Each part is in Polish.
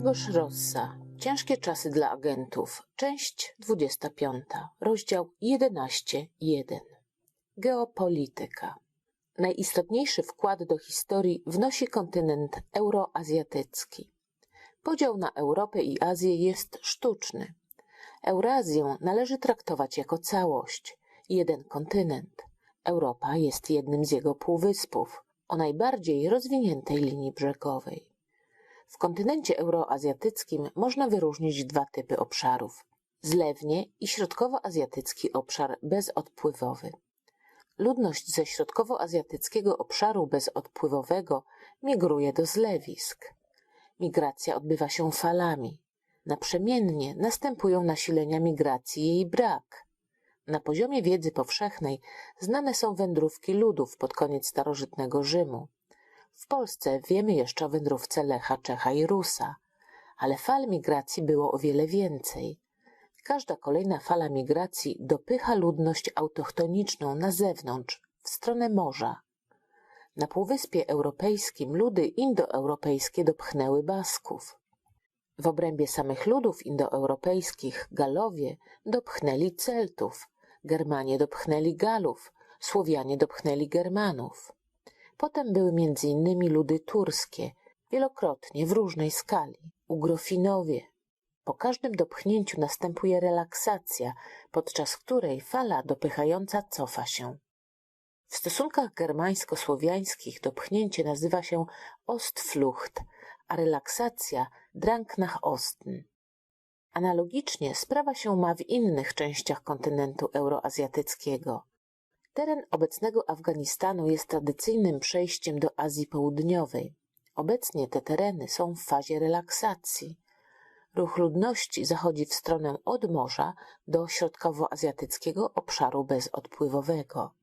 Grzegorz Rossa. Ciężkie czasy dla agentów. Część 25. Rozdział 11.1. Geopolityka. Najistotniejszy wkład do historii wnosi kontynent euroazjatycki. Podział na Europę i Azję jest sztuczny. Eurazję należy traktować jako całość, jeden kontynent. Europa jest jednym z jego półwyspów, o najbardziej rozwiniętej linii brzegowej. W kontynencie euroazjatyckim można wyróżnić dwa typy obszarów: zlewnie i środkowoazjatycki obszar bezodpływowy. Ludność ze środkowoazjatyckiego obszaru bezodpływowego migruje do zlewisk. Migracja odbywa się falami. Naprzemiennie następują nasilenia migracji i jej brak. Na poziomie wiedzy powszechnej znane są wędrówki ludów pod koniec starożytnego Rzymu. W Polsce wiemy jeszcze o wędrówce Lecha, Czecha i Rusa, ale fal migracji było o wiele więcej. Każda kolejna fala migracji dopycha ludność autochtoniczną na zewnątrz, w stronę morza. Na Półwyspie Europejskim ludy indoeuropejskie dopchnęły Basków. W obrębie samych ludów indoeuropejskich Galowie dopchnęli Celtów, Germanie dopchnęli Galów, Słowianie dopchnęli Germanów. Potem były innymi ludy turskie, wielokrotnie w różnej skali, Ugrofinowie. Po każdym dopchnięciu następuje relaksacja, podczas której fala dopychająca cofa się. W stosunkach germańsko-słowiańskich dopchnięcie nazywa się Ostflucht, a relaksacja Drang nach Osten. Analogicznie sprawa się ma w innych częściach kontynentu euroazjatyckiego. Teren obecnego Afganistanu jest tradycyjnym przejściem do Azji Południowej. Obecnie te tereny są w fazie relaksacji. Ruch ludności zachodzi w stronę od morza do środkowoazjatyckiego obszaru bezodpływowego.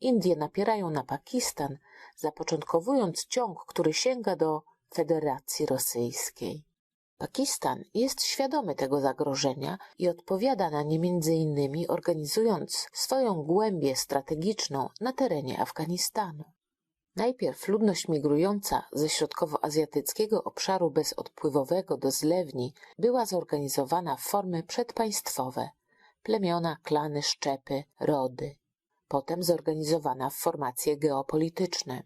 Indie napierają na Pakistan, zapoczątkowując ciąg, który sięga do Federacji Rosyjskiej. Pakistan jest świadomy tego zagrożenia i odpowiada na nie innymi organizując swoją głębię strategiczną na terenie Afganistanu. Najpierw ludność migrująca ze środkowoazjatyckiego obszaru bezodpływowego do zlewni była zorganizowana w formy przedpaństwowe plemiona, klany, szczepy, rody. Potem zorganizowana w formacje geopolityczne.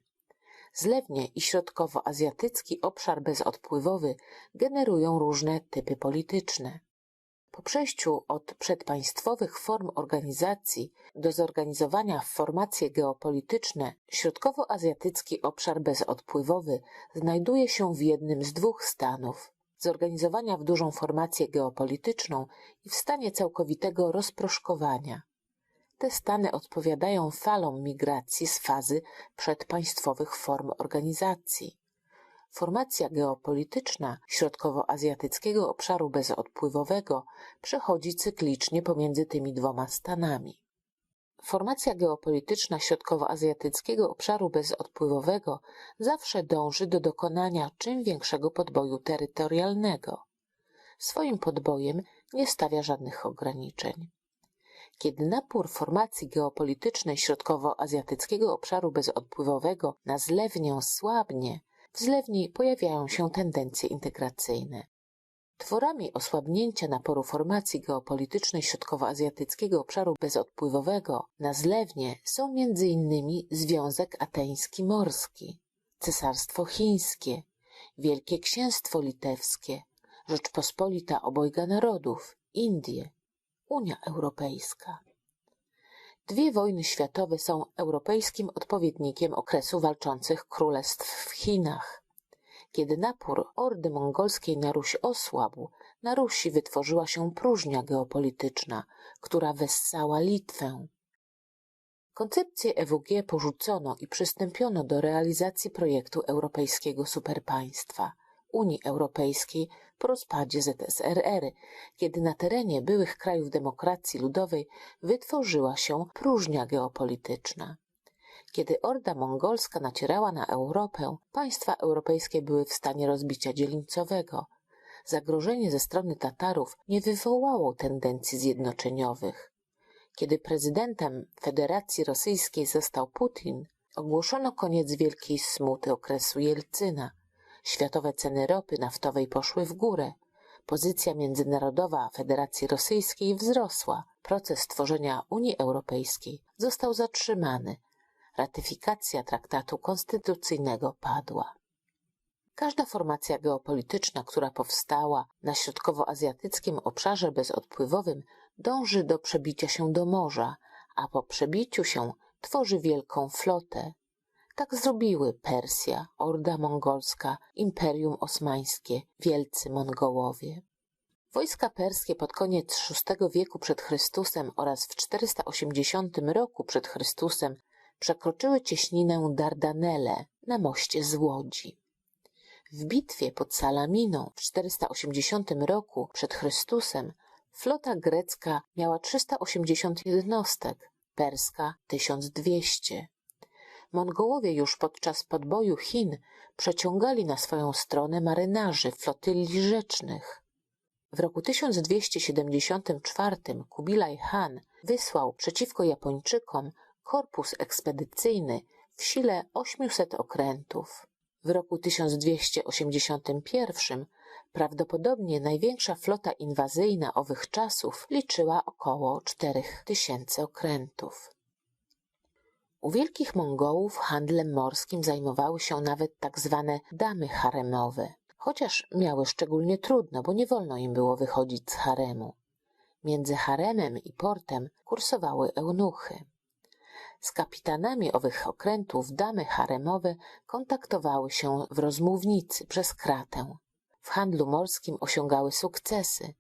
Zlewnie i środkowoazjatycki obszar bezodpływowy generują różne typy polityczne. Po przejściu od przedpaństwowych form organizacji do zorganizowania w formacje geopolityczne, środkowoazjatycki obszar bezodpływowy znajduje się w jednym z dwóch stanów zorganizowania w dużą formację geopolityczną i w stanie całkowitego rozproszkowania. Te stany odpowiadają falom migracji z fazy przedpaństwowych form organizacji. Formacja geopolityczna środkowoazjatyckiego obszaru bezodpływowego przechodzi cyklicznie pomiędzy tymi dwoma stanami. Formacja geopolityczna środkowoazjatyckiego obszaru bezodpływowego zawsze dąży do dokonania czym większego podboju terytorialnego. Swoim podbojem nie stawia żadnych ograniczeń. Kiedy napór formacji geopolitycznej środkowoazjatyckiego obszaru bezodpływowego na zlewnię słabnie, w zlewni pojawiają się tendencje integracyjne. Tworami osłabnięcia naporu formacji geopolitycznej środkowoazjatyckiego obszaru bezodpływowego na zlewnie są innymi Związek Ateński Morski, Cesarstwo Chińskie, Wielkie Księstwo Litewskie, Rzeczpospolita Obojga Narodów, Indie, Unia Europejska. Dwie wojny światowe są europejskim odpowiednikiem okresu walczących królestw w Chinach. Kiedy napór ordy mongolskiej na Ruś osłabł, na Rusi wytworzyła się próżnia geopolityczna, która wessała Litwę. Koncepcję EWG porzucono i przystąpiono do realizacji projektu europejskiego superpaństwa. Unii Europejskiej po rozpadzie ZSRR, kiedy na terenie byłych krajów demokracji ludowej wytworzyła się próżnia geopolityczna. Kiedy orda mongolska nacierała na Europę, państwa europejskie były w stanie rozbicia dzielnicowego. Zagrożenie ze strony Tatarów nie wywołało tendencji zjednoczeniowych. Kiedy prezydentem Federacji Rosyjskiej został Putin, ogłoszono koniec wielkiej smuty okresu Jelcyna – Światowe ceny ropy naftowej poszły w górę. Pozycja międzynarodowa Federacji Rosyjskiej wzrosła. Proces tworzenia Unii Europejskiej został zatrzymany. Ratyfikacja traktatu konstytucyjnego padła. Każda formacja geopolityczna, która powstała na środkowoazjatyckim obszarze bezodpływowym, dąży do przebicia się do morza, a po przebiciu się tworzy wielką flotę. Tak zrobiły Persja, Orda Mongolska, Imperium Osmańskie, wielcy Mongołowie. Wojska perskie pod koniec VI wieku przed Chrystusem oraz w 480 roku przed Chrystusem przekroczyły cieśninę Dardanelle na moście z Łodzi. W bitwie pod Salaminą w 480 roku przed Chrystusem flota grecka miała 380 jednostek, perska 1200. Mongołowie już podczas podboju Chin przeciągali na swoją stronę marynarzy flotyli rzecznych. W roku 1274 Kubilaj Han wysłał przeciwko Japończykom korpus ekspedycyjny w sile 800 okrętów. W roku 1281 prawdopodobnie największa flota inwazyjna owych czasów liczyła około 4000 okrętów. U wielkich Mongołów handlem morskim zajmowały się nawet tak zwane damy haremowe, chociaż miały szczególnie trudno, bo nie wolno im było wychodzić z haremu. Między haremem i portem kursowały eunuchy. Z kapitanami owych okrętów damy haremowe kontaktowały się w rozmównicy przez kratę. W handlu morskim osiągały sukcesy.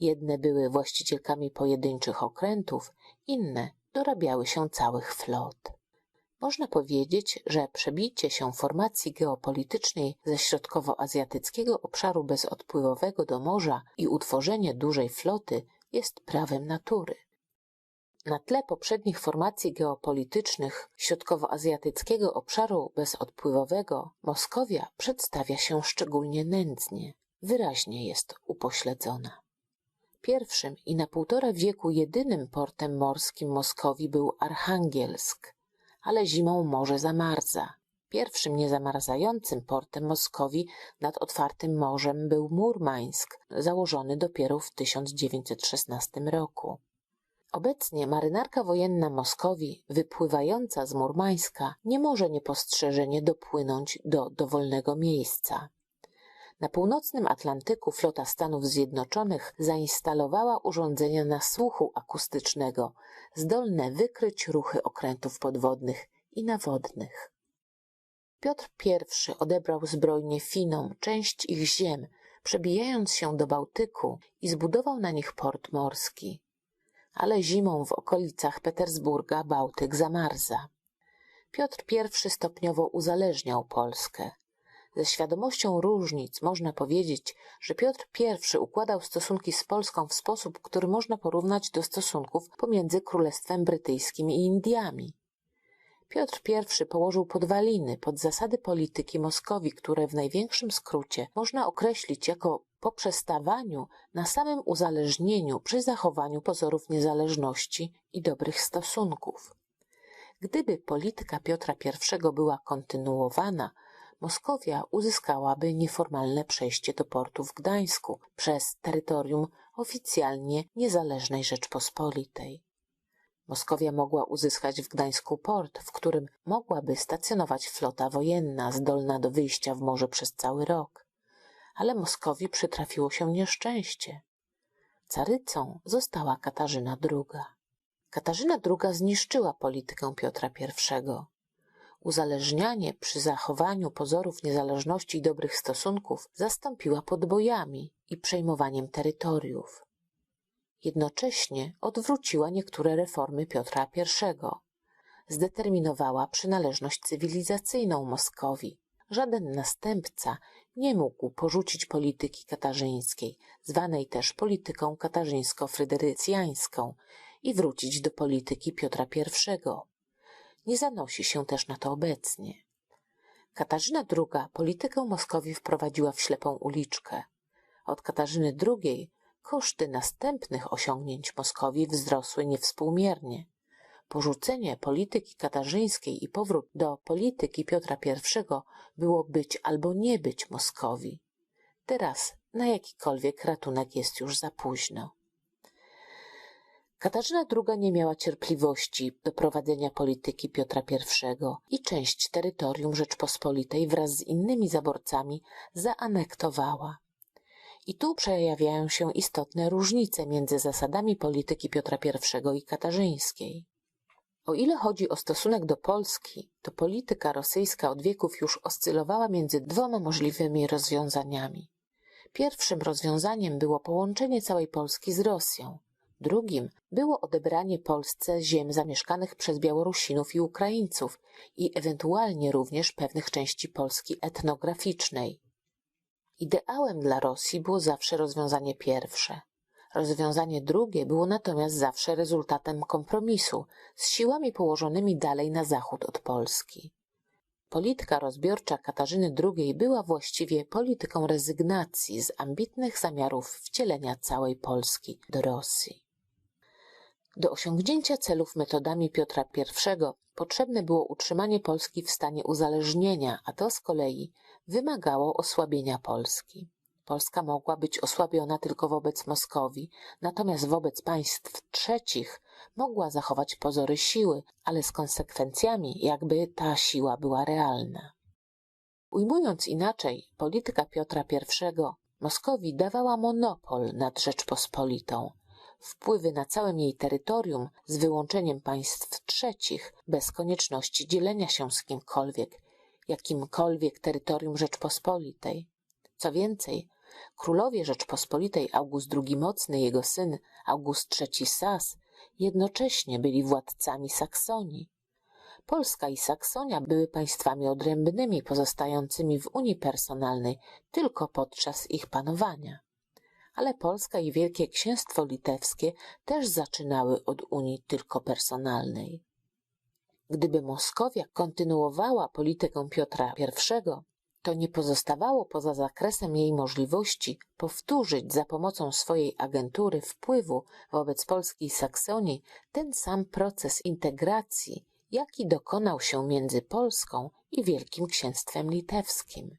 Jedne były właścicielkami pojedynczych okrętów, inne dorabiały się całych flot. Można powiedzieć, że przebicie się formacji geopolitycznej ze środkowoazjatyckiego obszaru bezodpływowego do morza i utworzenie dużej floty jest prawem natury. Na tle poprzednich formacji geopolitycznych środkowoazjatyckiego obszaru bezodpływowego Moskowia przedstawia się szczególnie nędznie, wyraźnie jest upośledzona. Pierwszym i na półtora wieku jedynym portem morskim Moskowii był Archangielsk, ale zimą morze zamarza. Pierwszym niezamarzającym portem Moskowii nad otwartym morzem był Murmańsk, założony dopiero w 1916 roku. Obecnie marynarka wojenna Moskowii, wypływająca z Murmańska, nie może niepostrzeżenie dopłynąć do dowolnego miejsca. Na północnym Atlantyku flota Stanów Zjednoczonych zainstalowała urządzenia nasłuchu akustycznego, zdolne wykryć ruchy okrętów podwodnych i nawodnych. Piotr I odebrał zbrojnie Finom część ich ziem, przebijając się do Bałtyku i zbudował na nich port morski ale zimą w okolicach Petersburga Bałtyk zamarza. Piotr I stopniowo uzależniał Polskę. Ze świadomością różnic można powiedzieć, że Piotr I układał stosunki z Polską w sposób, który można porównać do stosunków pomiędzy Królestwem Brytyjskim i Indiami. Piotr I położył podwaliny pod zasady polityki Moskowii, które w największym skrócie można określić jako poprzestawaniu na samym uzależnieniu przy zachowaniu pozorów niezależności i dobrych stosunków. Gdyby polityka Piotra I była kontynuowana, Moskowia uzyskałaby nieformalne przejście do portu w Gdańsku przez terytorium oficjalnie niezależnej Rzeczpospolitej. Moskowia mogła uzyskać w Gdańsku port, w którym mogłaby stacjonować flota wojenna zdolna do wyjścia w morze przez cały rok. Ale Moskowii przytrafiło się nieszczęście. Carycą została Katarzyna II. Katarzyna II zniszczyła politykę Piotra I. Uzależnianie przy zachowaniu pozorów niezależności i dobrych stosunków zastąpiła podbojami i przejmowaniem terytoriów. Jednocześnie odwróciła niektóre reformy Piotra I. Zdeterminowała przynależność cywilizacyjną Moskowii. Żaden następca nie mógł porzucić polityki katarzyńskiej, zwanej też polityką katarzyńsko-fryderycjańską i wrócić do polityki Piotra I. Nie zanosi się też na to obecnie. Katarzyna II politykę Moskowii wprowadziła w ślepą uliczkę. Od Katarzyny II koszty następnych osiągnięć Moskowii wzrosły niewspółmiernie. Porzucenie polityki katarzyńskiej i powrót do polityki Piotra I było być albo nie być Moskowi. Teraz na jakikolwiek ratunek jest już za późno. Katarzyna II nie miała cierpliwości do prowadzenia polityki Piotra I i część terytorium Rzeczpospolitej wraz z innymi zaborcami zaanektowała. I tu przejawiają się istotne różnice między zasadami polityki Piotra I i katarzyńskiej. O ile chodzi o stosunek do Polski, to polityka rosyjska od wieków już oscylowała między dwoma możliwymi rozwiązaniami. Pierwszym rozwiązaniem było połączenie całej Polski z Rosją, Drugim było odebranie Polsce ziem zamieszkanych przez Białorusinów i Ukraińców i ewentualnie również pewnych części Polski etnograficznej. Ideałem dla Rosji było zawsze rozwiązanie pierwsze. Rozwiązanie drugie było natomiast zawsze rezultatem kompromisu z siłami położonymi dalej na zachód od Polski. Polityka rozbiorcza Katarzyny II była właściwie polityką rezygnacji z ambitnych zamiarów wcielenia całej Polski do Rosji. Do osiągnięcia celów metodami Piotra I potrzebne było utrzymanie Polski w stanie uzależnienia, a to z kolei wymagało osłabienia Polski. Polska mogła być osłabiona tylko wobec Moskowii, natomiast wobec państw trzecich mogła zachować pozory siły, ale z konsekwencjami, jakby ta siła była realna. Ujmując inaczej, polityka Piotra I Moskowi dawała monopol nad Rzeczpospolitą, wpływy na całym jej terytorium z wyłączeniem państw trzecich bez konieczności dzielenia się z kimkolwiek, jakimkolwiek terytorium Rzeczpospolitej. Co więcej, królowie Rzeczpospolitej August II Mocny, jego syn August III Sas, jednocześnie byli władcami Saksonii. Polska i Saksonia były państwami odrębnymi pozostającymi w Unii Personalnej tylko podczas ich panowania ale Polska i Wielkie Księstwo Litewskie też zaczynały od Unii tylko personalnej. Gdyby Moskowia kontynuowała politykę Piotra I, to nie pozostawało poza zakresem jej możliwości powtórzyć za pomocą swojej agentury wpływu wobec Polski i Saksonii ten sam proces integracji, jaki dokonał się między Polską i Wielkim Księstwem Litewskim.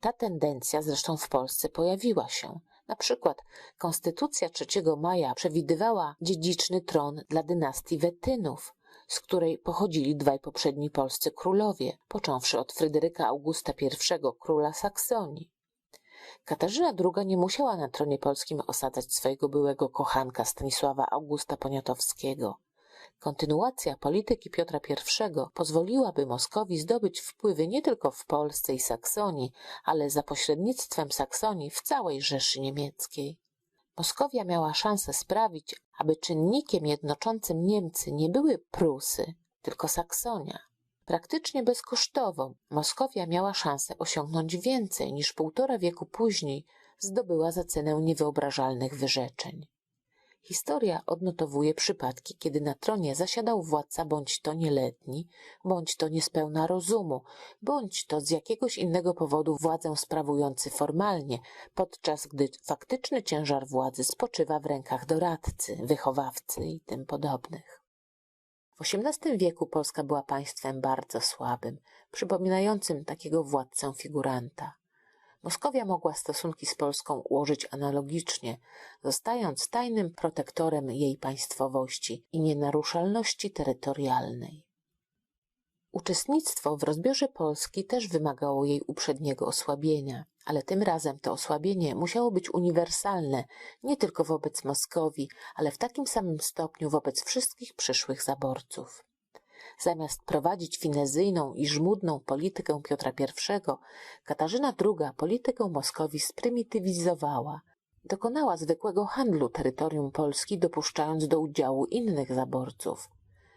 Ta tendencja zresztą w Polsce pojawiła się, na przykład Konstytucja 3 maja przewidywała dziedziczny tron dla dynastii Wetynów, z której pochodzili dwaj poprzedni polscy królowie, począwszy od Fryderyka Augusta I, króla Saksonii. Katarzyna II nie musiała na tronie polskim osadzać swojego byłego kochanka Stanisława Augusta Poniatowskiego. Kontynuacja polityki Piotra I pozwoliłaby Moskowi zdobyć wpływy nie tylko w Polsce i Saksonii, ale za pośrednictwem Saksonii w całej Rzeszy Niemieckiej. Moskowia miała szansę sprawić, aby czynnikiem jednoczącym Niemcy nie były Prusy, tylko Saksonia. Praktycznie bezkosztowo Moskowia miała szansę osiągnąć więcej niż półtora wieku później zdobyła za cenę niewyobrażalnych wyrzeczeń. Historia odnotowuje przypadki, kiedy na tronie zasiadał władca bądź to nieletni, bądź to niespełna rozumu, bądź to z jakiegoś innego powodu władzę sprawujący formalnie, podczas gdy faktyczny ciężar władzy spoczywa w rękach doradcy, wychowawcy i tym podobnych. W XVIII wieku Polska była państwem bardzo słabym, przypominającym takiego władcę figuranta. Moskowia mogła stosunki z Polską ułożyć analogicznie, zostając tajnym protektorem jej państwowości i nienaruszalności terytorialnej. Uczestnictwo w rozbiorze Polski też wymagało jej uprzedniego osłabienia, ale tym razem to osłabienie musiało być uniwersalne nie tylko wobec Moskowii, ale w takim samym stopniu wobec wszystkich przyszłych zaborców. Zamiast prowadzić finezyjną i żmudną politykę Piotra I, Katarzyna II politykę Moskowii sprymitywizowała. Dokonała zwykłego handlu terytorium Polski, dopuszczając do udziału innych zaborców.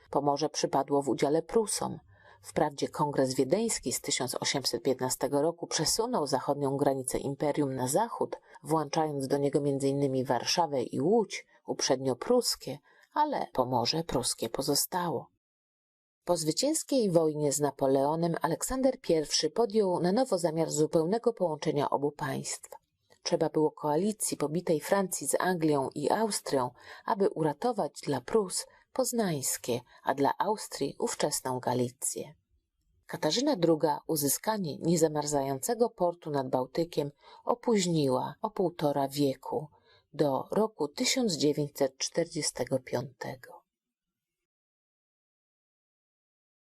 Pomorze przypadło w udziale Prusom. Wprawdzie Kongres Wiedeński z 1815 roku przesunął zachodnią granicę imperium na zachód, włączając do niego m.in. Warszawę i Łódź, uprzednio pruskie, ale Pomorze pruskie pozostało. Po zwycięskiej wojnie z Napoleonem Aleksander I podjął na nowo zamiar zupełnego połączenia obu państw. Trzeba było koalicji pobitej Francji z Anglią i Austrią, aby uratować dla Prus poznańskie, a dla Austrii ówczesną Galicję. Katarzyna II uzyskanie niezamarzającego portu nad Bałtykiem opóźniła o półtora wieku do roku 1945.